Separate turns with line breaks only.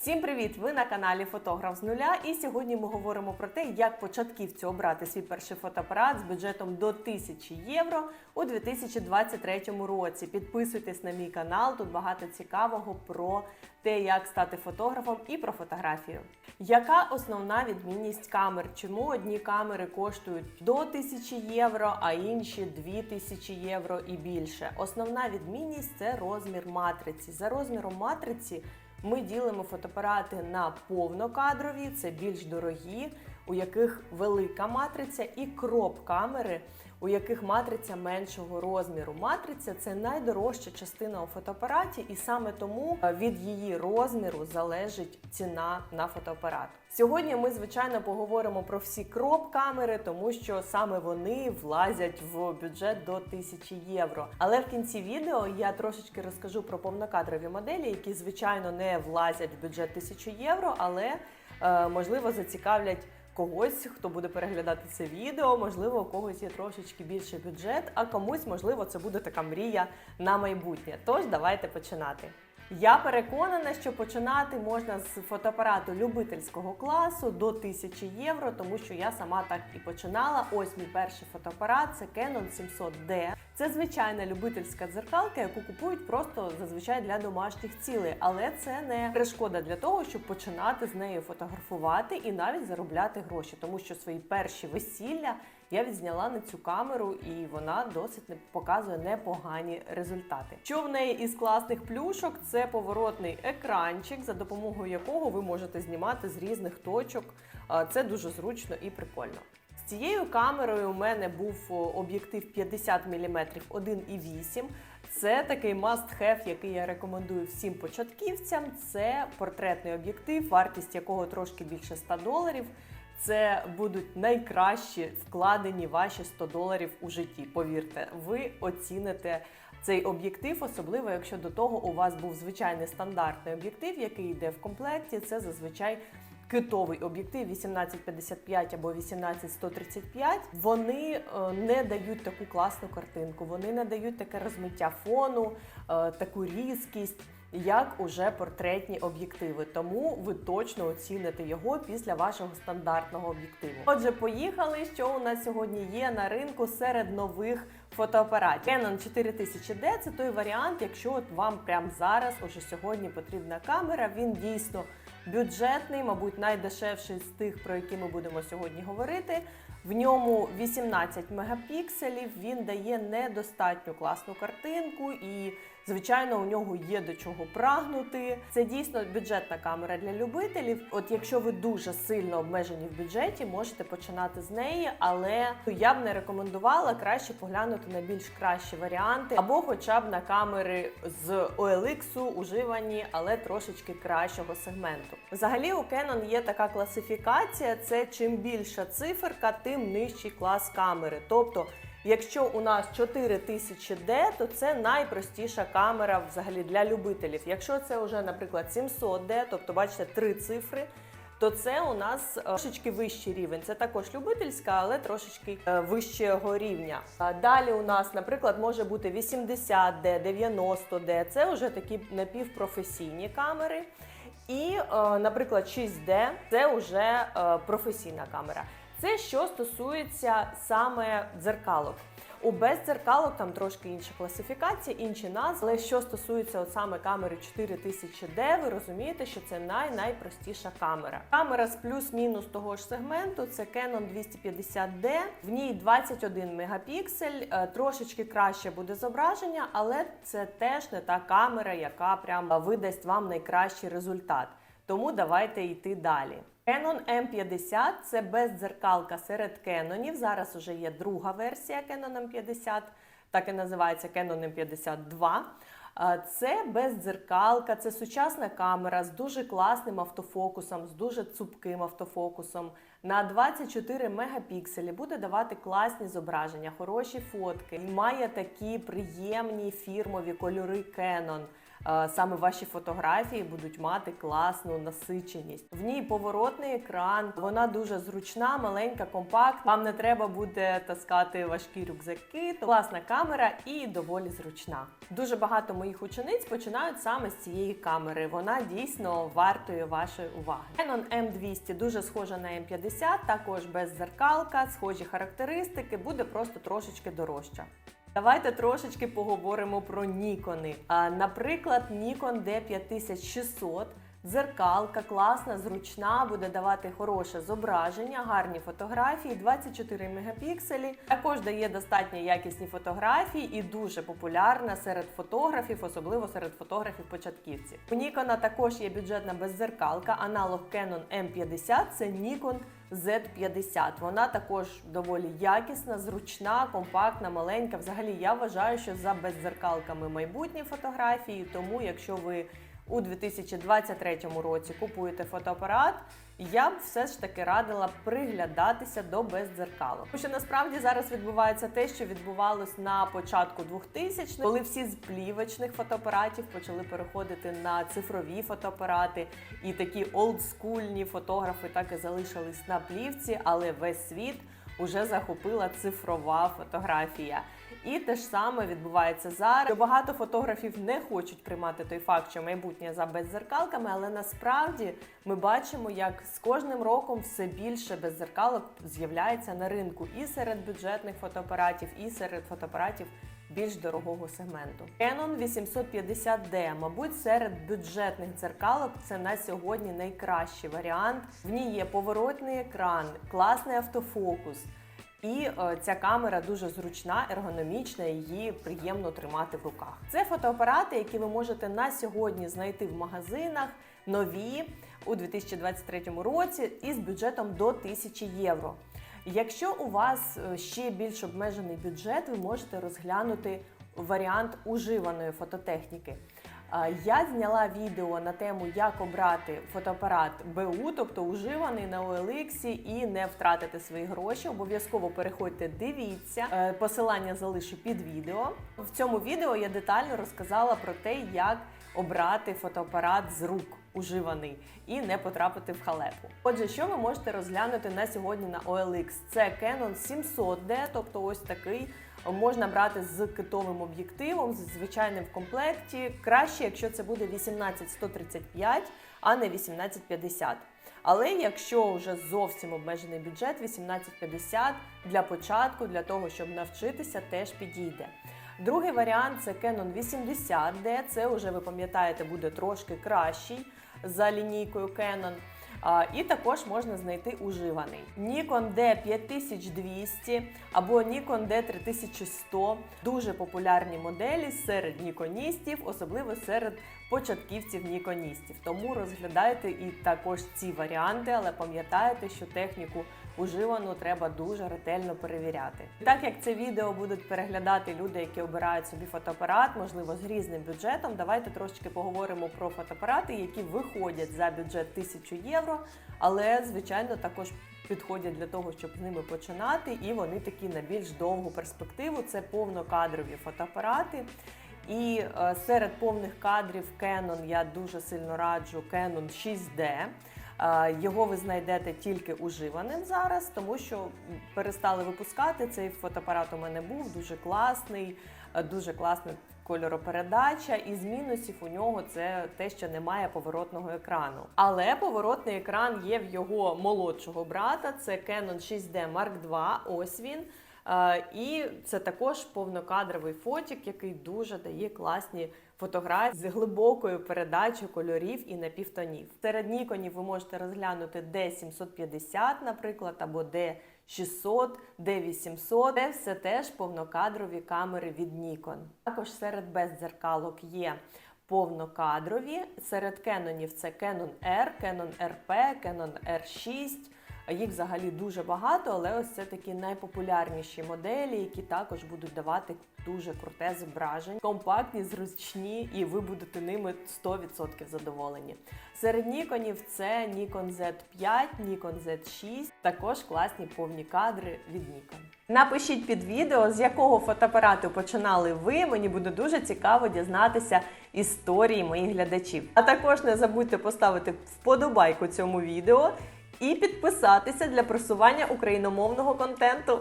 Всім привіт! Ви на каналі Фотограф з нуля. І сьогодні ми говоримо про те, як початківцю обрати свій перший фотоапарат з бюджетом до 1000 євро у 2023 році. Підписуйтесь на мій канал, тут багато цікавого про те, як стати фотографом і про фотографію. Яка основна відмінність камер? Чому одні камери коштують до 1000 євро, а інші 2000 євро і більше? Основна відмінність це розмір матриці. За розміром матриці ми ділимо фотоапарати на повнокадрові, це більш дорогі, у яких велика матриця, і кроп-камери, у яких матриця меншого розміру. Матриця це найдорожча частина у фотоапараті, і саме тому е, від її розміру залежить ціна на фотоапарат. Сьогодні ми, звичайно, поговоримо про всі кроп-камери, тому що саме вони влазять в бюджет до 1000 євро. Але в кінці відео я трошечки розкажу про повнокадрові моделі, які, звичайно, не влазять в бюджет 1000 євро, але е, можливо зацікавлять когось, хто буде переглядати це відео. Можливо, у когось є трошечки більше бюджет, а комусь, можливо, це буде така мрія на майбутнє. Тож давайте починати. Я переконана, що починати можна з фотоапарату любительського класу до 1000 євро, тому що я сама так і починала. Ось мій перший фотоапарат це Canon 700D. Це звичайна любительська дзеркалка, яку купують просто зазвичай для домашніх цілей, але це не перешкода для того, щоб починати з нею фотографувати і навіть заробляти гроші, тому що свої перші весілля я відзняла на цю камеру, і вона досить показує непогані результати. Що в неї із класних плюшок? Це поворотний екранчик, за допомогою якого ви можете знімати з різних точок. Це дуже зручно і прикольно. З цією камерою у мене був об'єктив 50 мм 1,8. Це такий must-have, який я рекомендую всім початківцям. Це портретний об'єктив, вартість якого трошки більше 100 доларів. Це будуть найкращі вкладені ваші 100 доларів у житті. Повірте, ви оціните цей об'єктив, особливо якщо до того у вас був звичайний стандартний об'єктив, який йде в комплекті. Це зазвичай китовий об'єктив 1855 або 18135. Вони е, не дають таку класну картинку, вони не дають таке розмиття фону, е, таку різкість. Як уже портретні об'єктиви, тому ви точно оціните його після вашого стандартного об'єктиву. Отже, поїхали. Що у нас сьогодні є на ринку серед нових фотоапаратів. Canon 4000D – це той варіант, якщо от вам прямо зараз, уже сьогодні потрібна камера. Він дійсно бюджетний, мабуть, найдешевший з тих, про які ми будемо сьогодні говорити. В ньому 18 мегапікселів. Він дає недостатньо класну картинку, і звичайно, у нього є до чого прагнути. Це дійсно бюджетна камера для любителів. От якщо ви дуже сильно обмежені в бюджеті, можете починати з неї, але я б не рекомендувала краще поглянути на більш кращі варіанти, або хоча б на камери з OLX уживані, але трошечки кращого сегменту. Взагалі у Canon є така класифікація: це чим більша циферка, тим нижчий клас камери. Тобто, якщо у нас 4000D, то це найпростіша камера взагалі для любителів. Якщо це вже, наприклад, 700D, тобто бачите три цифри. То це у нас е, трошечки вищий рівень. Це також любительська, але трошечки е, вищого рівня. Далі у нас, наприклад, може бути 80D, 90D. Це вже такі напівпрофесійні камери. І, е, наприклад, 6D це вже професійна камера. Це що стосується саме дзеркалок. У бездзеркалок там трошки інша класифікація, інші назви. Але що стосується от саме камери 4000D, ви розумієте, що це най-найпростіша камера. Камера з плюс-мінус того ж сегменту це Canon 250D. В ній 21 мегапіксель, е, трошечки краще буде зображення, але це теж не та камера, яка прям видасть вам найкращий результат. Тому давайте йти далі. Canon M50 це бездзеркалка серед Кенонів. Зараз уже є друга версія Canon M50, так і називається Canon M52. Це бездзеркалка, це сучасна камера з дуже класним автофокусом, з дуже цупким автофокусом. На 24 мегапікселі буде давати класні зображення, хороші фотки. Має такі приємні фірмові кольори Canon. Е, саме ваші фотографії будуть мати класну насиченість. В ній поворотний екран, вона дуже зручна, маленька, компактна. Вам не треба буде таскати важкі рюкзаки. То класна камера і доволі зручна. Дуже багато моїх учениць починають саме з цієї камери. Вона дійсно вартує вашої уваги. Canon M200 дуже схожа на M50, також без зеркалка, схожі характеристики, буде просто трошечки дорожча. Давайте трошечки поговоримо про Нікони. А, Наприклад, Nikon D5600. Дзеркалка класна, зручна, буде давати хороше зображення, гарні фотографії, 24 мегапікселі. Також дає достатньо якісні фотографії і дуже популярна серед фотографів, особливо серед фотографів-початківців. У Nikon також є бюджетна беззеркалка, аналог Canon M50 це Nikon Z50. Вона також доволі якісна, зручна, компактна, маленька. Взагалі, я вважаю, що за беззеркалками майбутні фотографії. Тому, якщо ви у 2023 році купуєте фотоапарат, я б все ж таки радила приглядатися до бездзеркалок. Тому що насправді зараз відбувається те, що відбувалось на початку 2000-х, коли всі з плівочних фотоапаратів почали переходити на цифрові фотоапарати, і такі олдскульні фотографи так і залишились на плівці, але весь світ уже захопила цифрова фотографія. І те ж саме відбувається зараз. Багато фотографів не хочуть приймати той факт, що майбутнє за беззеркалками, але насправді ми бачимо, як з кожним роком все більше беззеркалок з'являється на ринку і серед бюджетних фотоапаратів, і серед фотоапаратів більш дорогого сегменту. Canon 850D, мабуть, серед бюджетних дзеркалок це на сьогодні найкращий варіант. В ній є поворотний екран, класний автофокус. І е, ця камера дуже зручна, ергономічна, її приємно тримати в руках. Це фотоапарати, які ви можете на сьогодні знайти в магазинах, нові у 2023 році із бюджетом до 1000 євро. Якщо у вас е, ще більш обмежений бюджет, ви можете розглянути варіант уживаної фототехніки. Я зняла відео на тему, як обрати фотоапарат БУ, тобто уживаний на OLX і не втратити свої гроші. Обов'язково переходьте, дивіться. Е, Посилання залишу під відео. В цьому відео я детально розказала про те, як обрати фотоапарат з рук уживаний і не потрапити в халепу. Отже, що ви можете розглянути на сьогодні на OLX? Це Canon 700D, тобто ось такий можна брати з китовим об'єктивом, з звичайним в комплекті. Краще, якщо це буде 18135, а не 1850. Але якщо вже зовсім обмежений бюджет, 1850 для початку, для того, щоб навчитися, теж підійде. Другий варіант це Canon 80D. це вже ви пам'ятаєте буде трошки кращий за лінійкою Canon. І також можна знайти уживаний Nikon D5200 або Nikon D3100 дуже популярні моделі серед ніконістів, особливо серед початківців ніконістів. Тому розглядайте і також ці варіанти, але пам'ятайте, що техніку уживану треба дуже ретельно перевіряти. Так як це відео будуть переглядати люди, які обирають собі фотоапарат, можливо, з різним бюджетом, давайте трошечки поговоримо про фотоапарати, які виходять за бюджет 1000 євро, але звичайно також. Підходять для того, щоб з ними починати, і вони такі на більш довгу перспективу. Це повнокадрові фотоапарати. І е, серед повних кадрів Canon я дуже сильно раджу Canon 6D. Е, Його ви знайдете тільки уживаним зараз, тому що перестали випускати. Цей фотоапарат у мене був дуже класний, е, дуже класна кольоропередача. І з мінусів у нього це те, що немає поворотного екрану. Але поворотний екран є в його молодшого брата. Це Canon 6D Mark II. Ось він. Е, І це також повнокадровий фотік, який дуже дає класні фотографії з глибокою передачею кольорів і напівтонів. Серед ніконів ви можете розглянути D750, наприклад, або D600, D800. Це все теж повнокадрові камери від Nikon. Також серед бездзеркалок є повнокадрові. Серед кенонів це Canon R, Canon RP, Canon R6. Їх взагалі дуже багато, але ось це такі найпопулярніші моделі, які також будуть давати дуже круте зображення, компактні, зручні, і ви будете ними 100% задоволені. Серед ніконів це Nikon Z5, Nikon Z6, також класні повні кадри від Nikon. Напишіть під відео, з якого фотоапарату починали ви. Мені буде дуже цікаво дізнатися історії моїх глядачів. А також не забудьте поставити вподобайку цьому відео і підписатися для просування україномовного контенту.